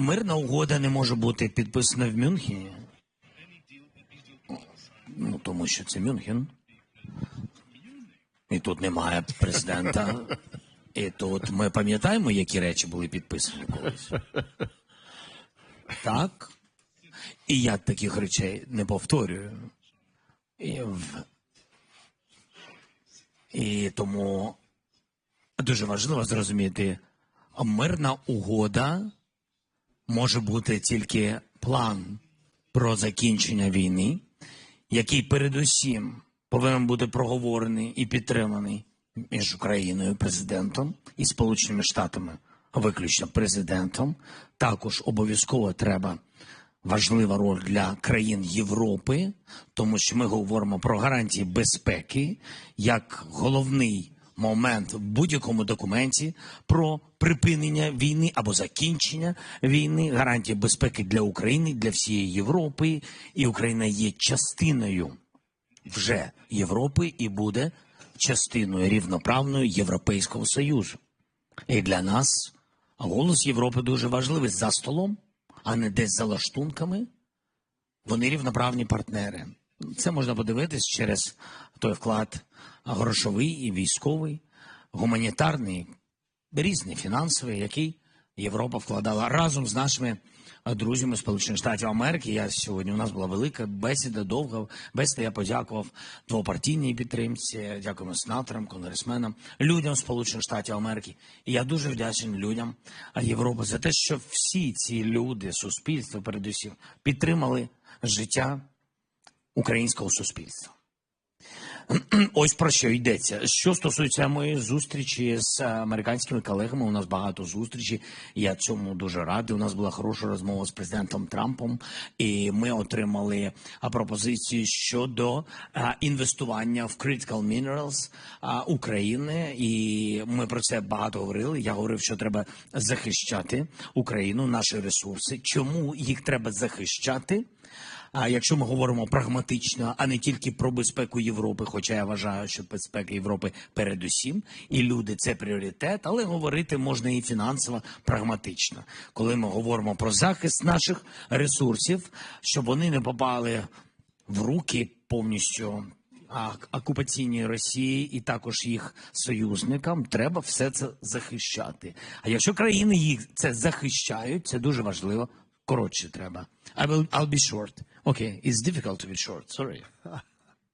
Мирна угода не може бути підписана в Мюнхені. Ну, тому що це Мюнхен. І тут немає президента. І тут ми пам'ятаємо, які речі були підписані колись. Так. І я таких речей не повторюю. І, в... і тому дуже важливо зрозуміти, мирна угода може бути тільки план про закінчення війни, який передусім повинен бути проговорений і підтриманий між Україною, президентом і Сполученими Штатами, виключно президентом. Також обов'язково треба важлива роль для країн Європи, тому що ми говоримо про гарантії безпеки як головний момент в будь-якому документі про припинення війни або закінчення війни, гарантії безпеки для України, для всієї Європи, і Україна є частиною вже Європи і буде частиною рівноправної Європейського Союзу. І для нас голос Європи дуже важливий за столом, а не десь за лаштунками. Вони рівноправні партнери. Це можна подивитись через той вклад грошовий і військовий, гуманітарний, різний фінансовий, який Європа вкладала разом з нашими е, друзями Сполучених Штатів Америки. Я сьогодні у нас була велика бесіда, довга бесіда. Я подякував двопартійній підтримці, дякуємо сенаторам, конгресменам, людям Сполучених Штатів Америки. І я дуже вдячний людям е, Європи за те, що всі ці люди, суспільство, передусім, підтримали життя українського суспільства. Ось про що йдеться. Що стосується моєї зустрічі з американськими колегами, у нас багато зустрічей. Я цьому дуже радий. У нас була хороша розмова з президентом Трампом, і ми отримали пропозиції щодо інвестування в critical minerals України. І ми про це багато говорили. Я говорив, що треба захищати Україну, наші ресурси. Чому їх треба захищати? А якщо ми говоримо прагматично, а не тільки про безпеку Європи, хоча я вважаю, що безпека Європи передусім, і люди це пріоритет, але говорити можна і фінансово прагматично, коли ми говоримо про захист наших ресурсів, щоб вони не попали в руки повністю а, окупаційній Росії і також їх союзникам, треба все це захищати. А якщо країни їх це захищають, це дуже важливо. Коротше, треба. I will, I'll be short. Okay, it's difficult to be short. Sorry.